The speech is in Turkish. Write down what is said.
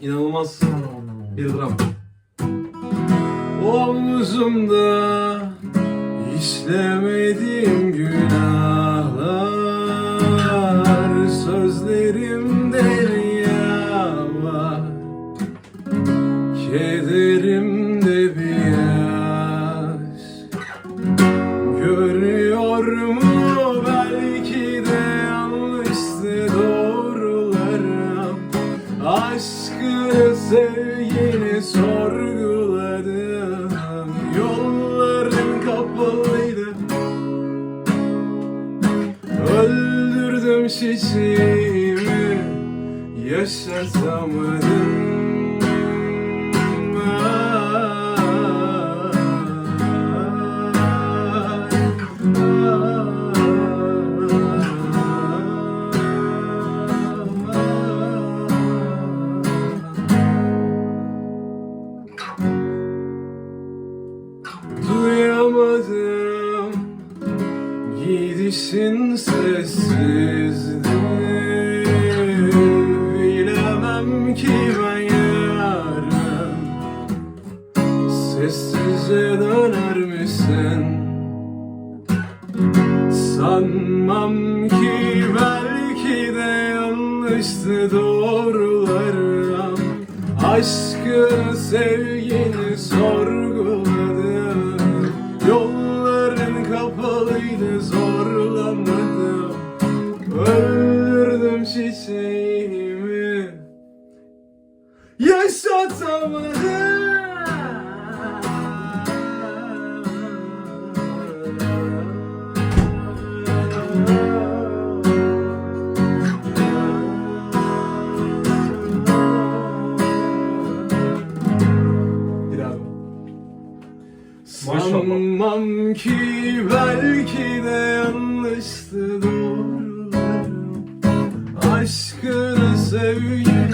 inanılmaz bir dram. Omzumda işlemediğim günahlar Sözlerim derya var Kederimde bir yaş Görüyor sevgini sorguladım Yolların kapalıydı. Öldürdüm çiçeğimi Yaşatamadım Duyamadım. Gidişin sessizdi Bilemem ki ben yarın Sessizce döner misin? Sanmam ki belki de yanlıştı doğrularım. Aşkını sevgini sorguladım kapalıydı zorlamadım Öldürdüm çiçeğimi. Yaşatamadım Sanmam ki belki de yanlıştı doğrularım Aşkını sevgi